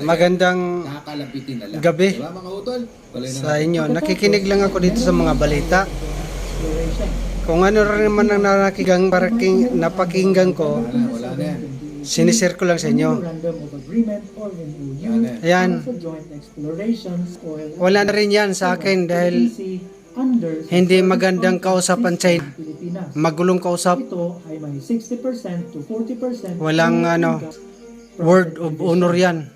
Magandang Nakakalapitin na lang. gabi Diba mga utol? Wala na sa inyo. Nakikinig lang ako dito sa mga balita. Kung ano rin naman ang nakikigang paraking, napakinggan ko, Wala, wala na yan. sinishare ko lang sa inyo. Memorandum of Agreement or MOU. Ayan, for joint explorations oil wala na rin yan sa akin dahil under hindi magandang kausapan China. Pilipinas. Magulong kausap, Ito ay may 60% to 40% Walang, ano, word of honor yan.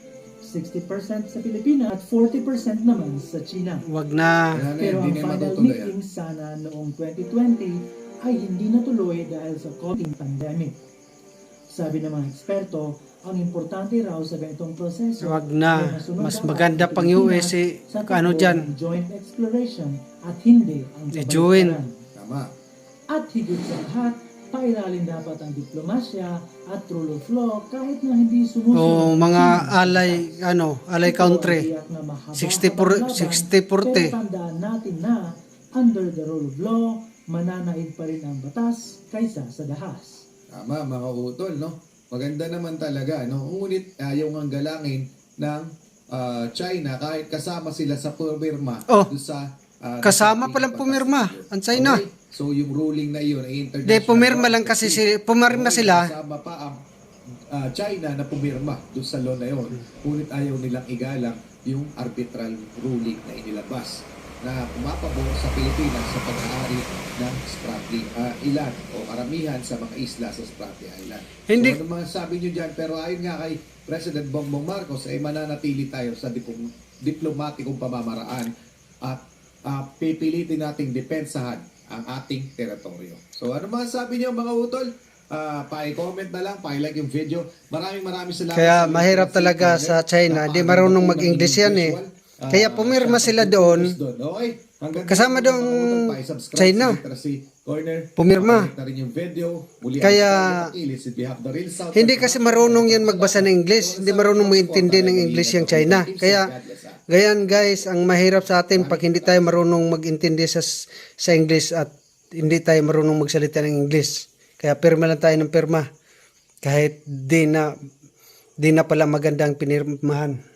60% sa Pilipinas at 40% naman sa China. Wag na. Pero Hindi ang final yan. meeting sana noong 2020 ay hindi natuloy dahil sa COVID pandemic. Sabi ng mga eksperto, ang importante raw sa ganitong proseso Wag na. Mas maganda ang pang US eh, sa ano dyan. joint exploration at hindi ang I-join. kabaliktaran. Tama. At higit sa lahat, pairalin dapat ang diplomasya at rule of law kahit na hindi sumusunod. O mga alay, ano, alay country. 60-40. 60-40. Pero tandaan natin na under the rule of law, mananaig pa rin ang batas kaysa sa dahas. Tama, mga utol, no? Maganda naman talaga, no? Ngunit ayaw nga galangin ng ah, China kahit kasama sila sa pumirma Oh, sa ah, kasama palang pumirma, ang China. Okay? So yung ruling na yun ay international. De, pumirma lang kasi si, pumirma Okay, sila. Kasama pa ang ah, China na pumirma doon sa law na yun. Ngunit ayaw nilang igalang yung arbitral ruling na inilabas na pumapabor sa Pilipinas sa pag-aari ng Spratly ah, Island o karamihan sa mga isla sa Spratly Island. Hindi- So, ano mga sabi nyo dyan? Pero ayon nga kay President Bongbong Marcos, ay mananatili tayo sa diplomatikong pamamaraan at ah, pipilitin nating depensahan ang ating teritoryo. So ano mga sabi nyo mga utol? Ah, pa-comment na lang, pa-like yung video. Maraming maraming salamat. Kaya sa mahirap talaga sa China, di Napakaganda marunong mag-English yan eh. Ah, Kaya pumirma sila doon. Okay. Hanggang Kasama doon China. Corner. Pumirma. Kaya, Hindi kasi marunong yan magbasa ng English. Hindi marunong mag-intindi ng English yung China. Kaya, gayan guys, ang mahirap sa atin pag hindi tayo marunong mag-intindi sa, sa English at hindi tayo marunong magsalita ng English. Kaya pirma lang tayo ng pirma. Kahit di na, di na pala magandang pinirmahan.